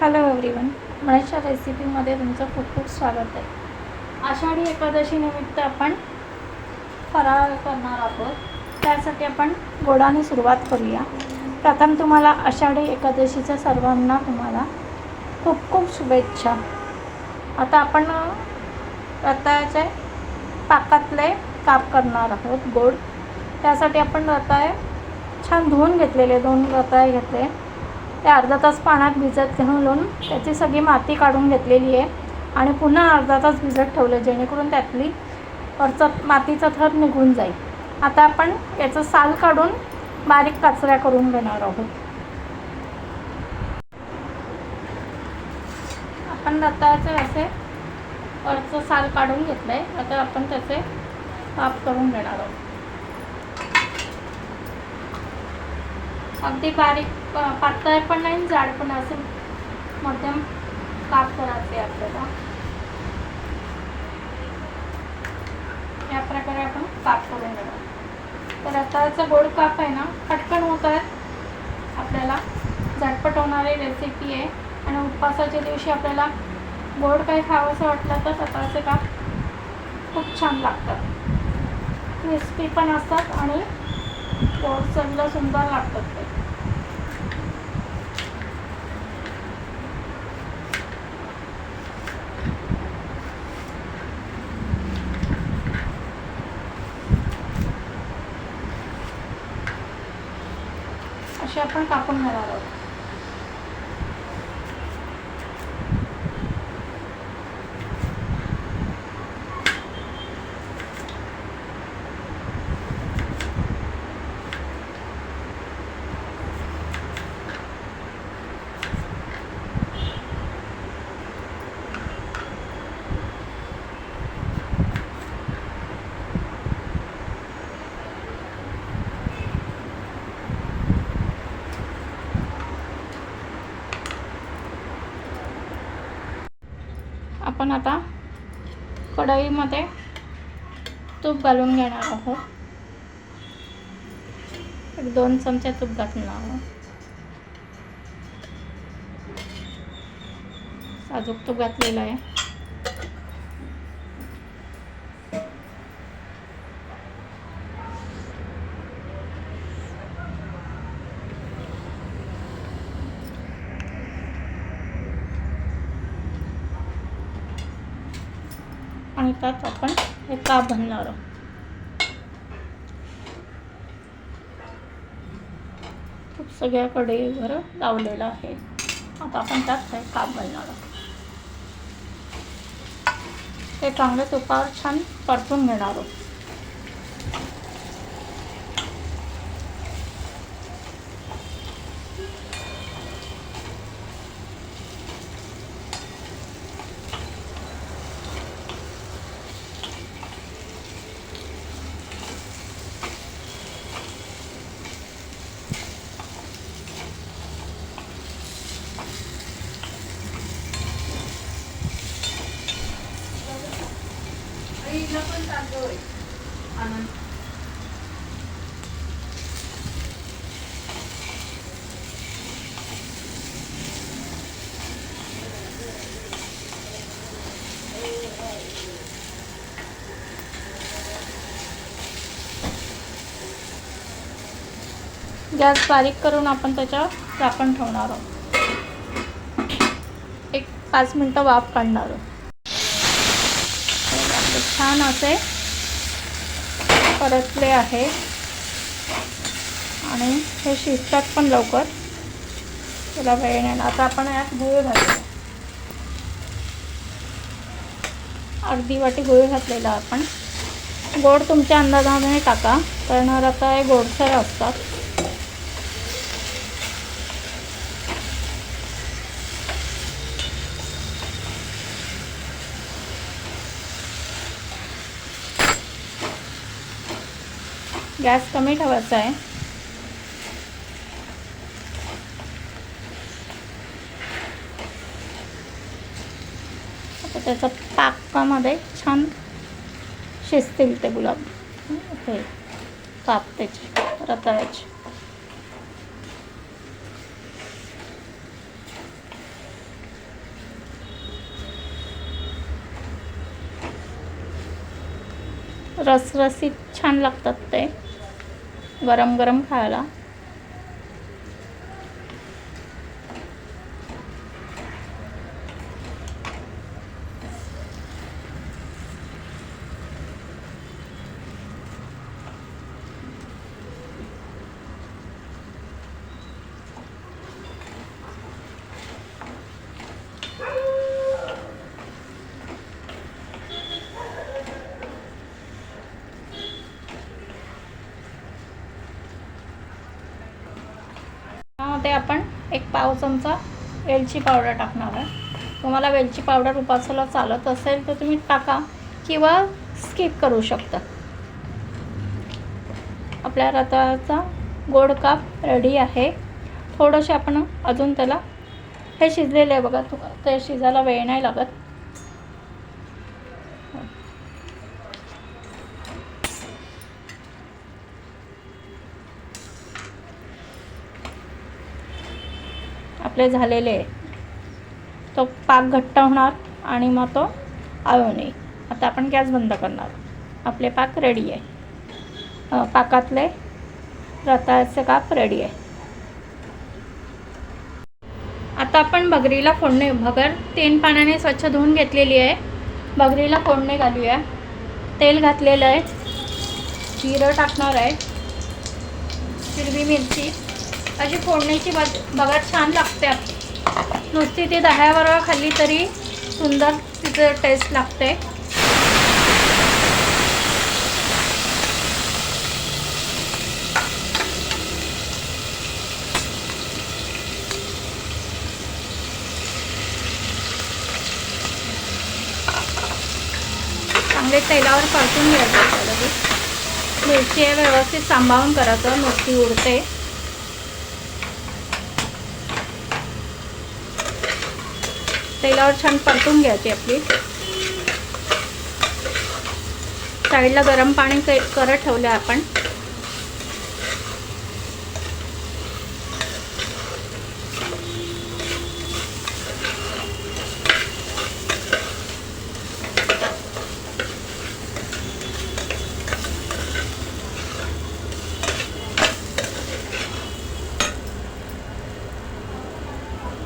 Hello everyone महेशच्या रेसिपीमध्ये तुमचं खूप खूप स्वागत आहे. आषाढी एकादशी निमित्त आपण फराळ करणार आहोत. त्यासाठी आपण गोडाने सुरुवात करूया. प्रथम तुम्हाला आषाढी एकादशीच्या सर्वांना तुम्हाला खूप खूप शुभेच्छा. आता आपण रताळ्याचे पाकातले काप करणार आहोत गोड. त्यासाठी आपण रताळे छान धुवून घेतलेले दोन रताळे घेतले. ते अर्धा तास पाण्यात भिजत घालून त्याची सगळी माती काढून घेतलेली आहे आणि पुन्हा अर्धा तास भिजत ठेवलं जेणेकरून त्यातली वरचा मातीचा थर निघून जाईल. आता आपण याचं साल काढून बारीक काचऱ्या करून घेणार आहोत. आपण रताळ्याचे असे वरचं साल काढून घेतलं आहे आता आपण त्याचे काप करून घेणार आहोत. अगदी बारीक पातळ पण नाही जाड पण असे मध्यम काप करायचे आपल्याला. या प्रकारे आपण काप करून घेणार तर आताचा गोड काप आहे ना पटकन होत आहे. आपल्याला झटपट होणारी रेसिपी आहे. आणि उपवासाच्या दिवशी आपल्याला गोड काही खावंसं वाटलं तर सकाळचे काप खूप छान लागतात. क्रिस्पी पण असतात आणि गोड सगळं सुंदर लागतात ते असे आपण कापून घेणार आहोत. आपण आता कढईमध्ये तूप घालून घेणार आहोत. एक दोन चमचे तूप घालून आहोत. साजूक तूप घातलेलं आहे. आणि आपण हे काप बनणार आहोत? खूप सगळ्याकडे कढईवर लावलेलं आहे. आता आपण त्यात हे काप घालणार आहोत? ते चांगले तुपावर छान परतून घेणार आहोत. गॅस बारीक करून आपण त्याच्यावर झाकण ठेवणार आहोत. एक पाच मिनटं वाफ काढणार आहोत. छान असे परतले आहे. आणि हे शिजतात पण लवकर. त्याला वेळ नाही. आता आपण यात गुळ घालू अर्धी वाटी गुळ घातलेला आपण. गोड तुमच्या अंदाजाने टाका. कारण आता हे गोडसर असतात. गॅस कमी ठेवायचा आहे. आता त्याचा पाकामध्ये छान शिजतील ते गुलाब. हे काप त्याचे रताळ्याचे. रसरसीत छान लागतात ते. गरम गरम खायला. त्यामध्ये आपण एक पाव चमचा वेलची पावडर टाकणार आहे. तुम्हाला वेलची पावडर उपासाला चालत असेल तर तुम्ही टाका किंवा स्किप करू शकता. आपल्या रताळाचा गोड काप रेडी आहे. थोडंसे आपण अजून त्याला हे शिजलेलं आहे बघा ते शिजायला वेळ नाही लागत. आपले झालेले आहे तो पाक घट्ट होणार आणि मग तो आळू नये आता आपण गॅस बंद करणार. आपले पाक रेडी आहे. पाकातले रताळ्याचे काप रेडी आहे. आता आपण भगरीला फोडणे भगर तीन पाण्याने स्वच्छ धुवून घेतलेली आहे. भगरीला फोडणे घालूया. तेल घातलेलं आहे. जिरं टाकणार आहे. हिरवी मिरची. अशी फोडणीची बग बघा छान लागते. नुसती ती दह्याबरोबर खाल्ली तरी सुंदर तिचं टेस्ट लागते. चांगले तेलावर परतून घ्यायचं मिरची आहे व्यवस्थित सांभाळून करायचं नुसती उडते. तेलावर छान परतून घ्यायची आपली. साईडला गरम पाणी करत ठेवलं आपण.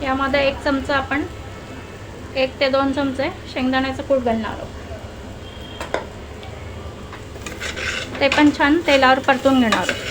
यामध्ये एक चमचा आपण एक ते दोन चमचे शेंगदाण्याचं कूट घालणार आहोत ते पण छान तेलावर परतून घेणार आहोत.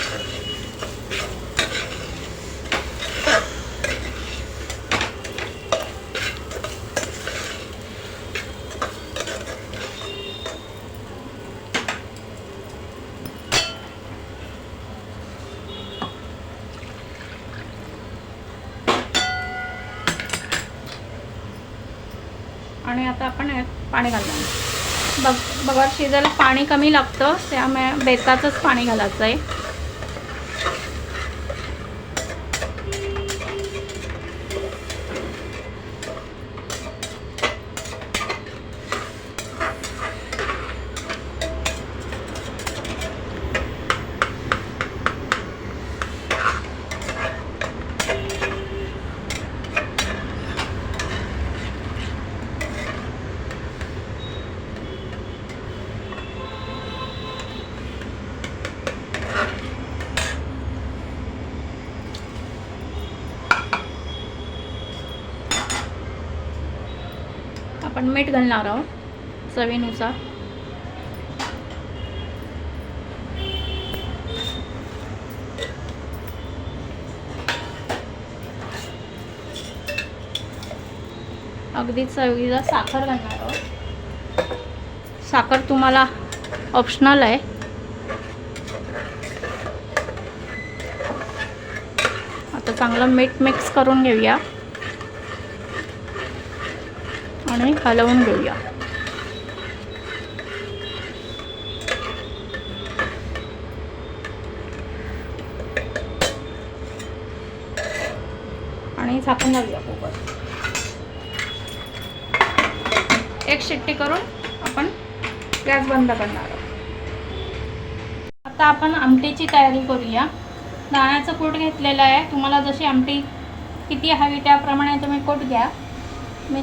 आणि आता आपण पाणी घालणार बघ बघा शिजायला पाणी कमी लागतं त्यामुळे बेताचंच पाणी घालायचं आहे आपण मीठ घालणार आहोत चवीनुसार. अगदी चवीला साखर घालणार आहोत. साखर तुम्हाला ऑप्शनल आहे. आता चांगलं मीठ मिक्स करून घेऊया. आणि हलवून घेऊया. आणि झाकून घालूया कुकर एक शिट्टी करून आपण गॅस बंद करणार आहोत. आता आपण आमटीची तयारी करूया. दाण्याचं कूट घेतलेलं आहे. तुम्हाला जशी आमटी किती हवी त्याप्रमाणे तुम्ही कूट घ्या. मी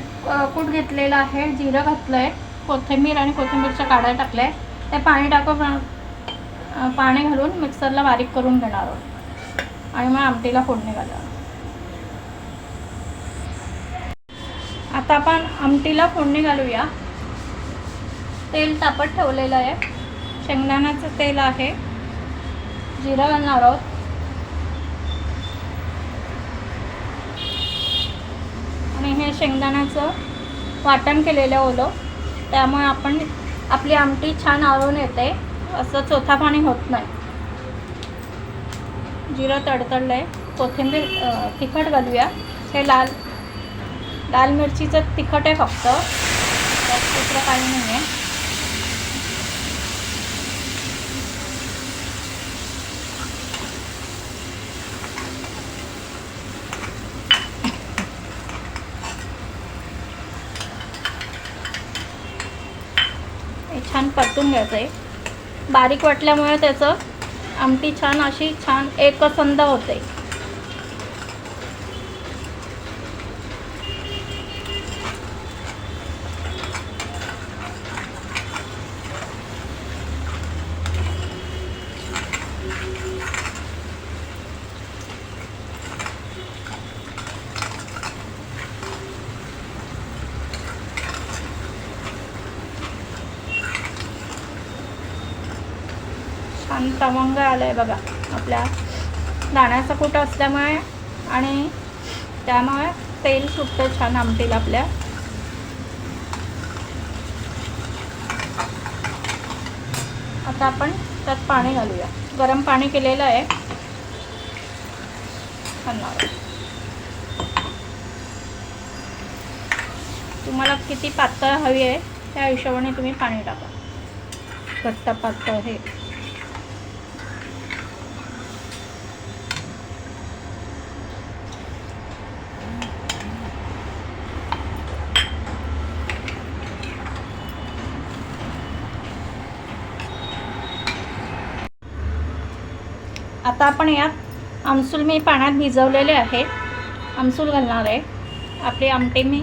कूट घेतलेलं आहे जिरं घातलं आहे कोथिंबीर आणि कोथिंबीरच्या काढ्या टाकल्या. आहे ते पाणी टाकून पाणी घालून मिक्सरला बारीक करून घेणार आहोत. आणि मग आमटीला फोडणी घालणार आता आपण आमटीला फोडणी घालूया. तेल तापत ठेवलेलं आहे. शेंगदाण्याचं तेल आहे. जिरं घालणार आहोत. आणि हे शेंगदाण्याचं वाटण केलेलं ओलं. त्यामुळे आपण आपली आमटी छान आळून येते. असं चोथा पाणी होत नाही. जिरं तडतडलं आहे कोथिंबीर तिखट घालूया. हे लाल लाल मिरचीचं तिखट आहे फक्त. दुसरं काही नाही आहे हे छान परतून घ्यायचं आहे बारीक वाटल्यामुळे त्याचं आमटी छान अशी छान एकसंध होते. आणि तवंग आलं आहे बघा. आपल्या दाण्याचं कूट असल्यामुळे आणि त्यामुळे तेल सुटतं छान आमटीला आपल्या. आता आपण त्यात पाणी घालूया. गरम पाणी केलेलं आहे. तुम्हाला किती पातळ हवी आहे त्या हिशोबाने तुम्ही पाणी टाका. घट्ट पातळ हे. आता आपण यात आमसूल मी पाण्यात भिजवलेले आहे. आमसूल घालणार आहे. आपली आमटी मी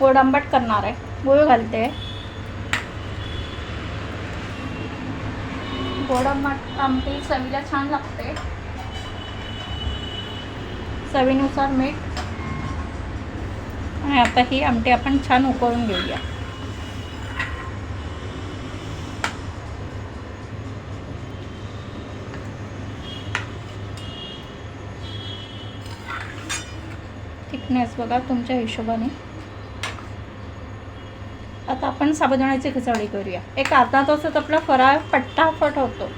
गोड आंबट करणार आहे. गुळ घालते. गोड आंबट आमटी चवीला छान लागते. चवीनुसार मीठ. आणि आता ही आमटी आपण छान उकळून घेऊया. थिकनेस बघा तुमच्या हिशोबाने. आता आपण साबुदाण्याची खिचडी करूया. एक अर्धा तासात आपला फराळ पट्टाफट होतो.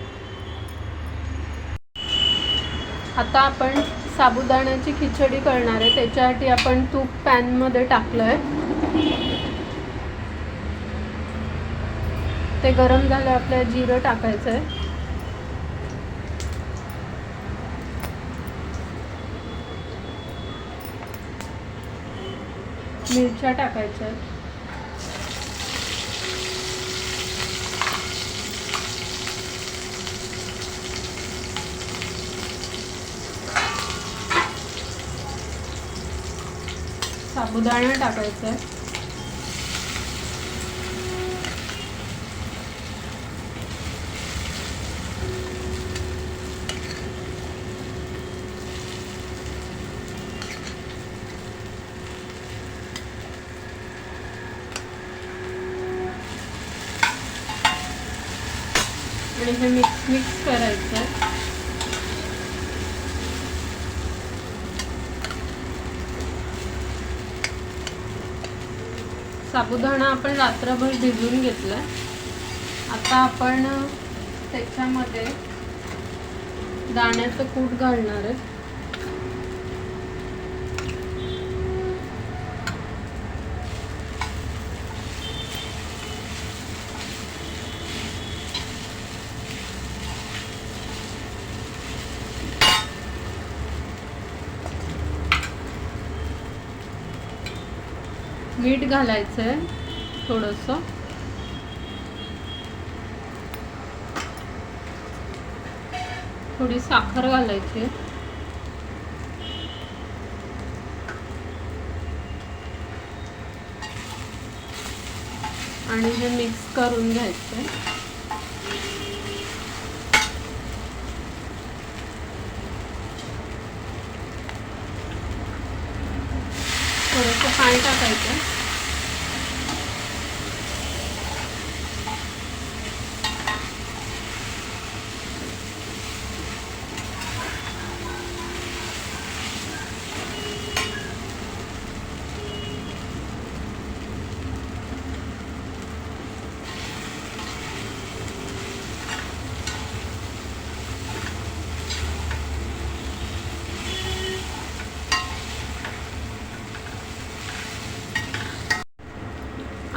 आता आपण साबुदाण्याची खिचडी करणार आहे. त्याच्यासाठी आपण तूप पॅनमध्ये टाकलं आहे ते गरम झालं आपल्याला जिरं टाकायचं आहे मिरच्या टाकायच्या आहेत. साबुदाणा टाकायचा आहे. हे मिक्स मिक्स करायचं आहे साबुदाणा आपण रात्रभर भिजवून घेतलाय. आता आपण त्याच्यामध्ये दाण्याचं कूट घालणार आहे. घालायचं आहे थोडंसं. थोडी साखर घालायची. आणि हे मिक्स करून घ्यायचं थोडंसं पाणी टाकायचं.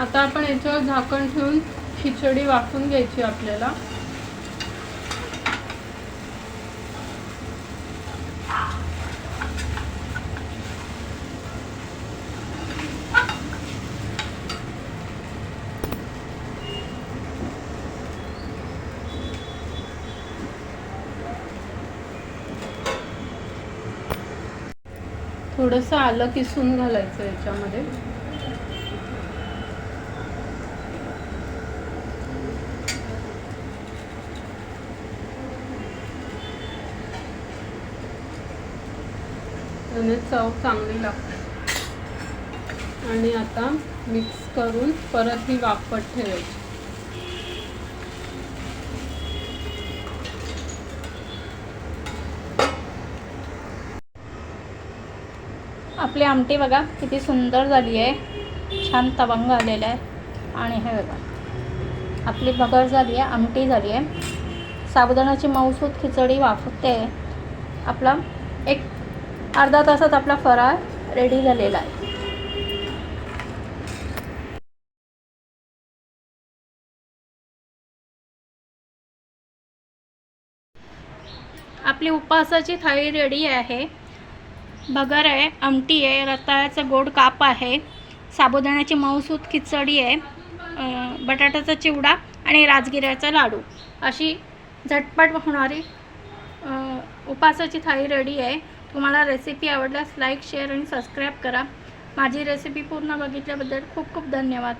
आता आपण याच्यावर झाकण ठेवून खिचडी वाफून घ्यायची आपल्याला. थोडंसं आलं किसून घालायचं याच्यामध्ये. चव चांगली लागते. आणि आता मिक्स करून परत ही वाफत ठेवायची. आपली आमटी बघा किती सुंदर झाली आहे. छान तवंग आलेला आहे. आणि हे बघा आपली भगर झाली आहे आमटी झाली आहे. साबुदाणाची मऊसूत खिचडी वाफते आपला अर्धा तासात आपला फराळ रेडी झालेला आहे. आपली उपवासाची थाळी रेडी आहे. भगर आहे आमटी आहे रताळ्याचं गोड काप आहे साबुदाण्याची मऊसूत खिचडी आहे बटाट्याचा चिवडा आणि राजगिऱ्याचा लाडू. अशी झटपट होणारी उपासाची थाळी रेडी आहे. तुम्हाला रेसिपी आवडल्यास लाईक शेअर आणि सबस्क्राईब करा. माझी रेसिपी पूर्ण बघितल्याबद्दल खूप खूप धन्यवाद.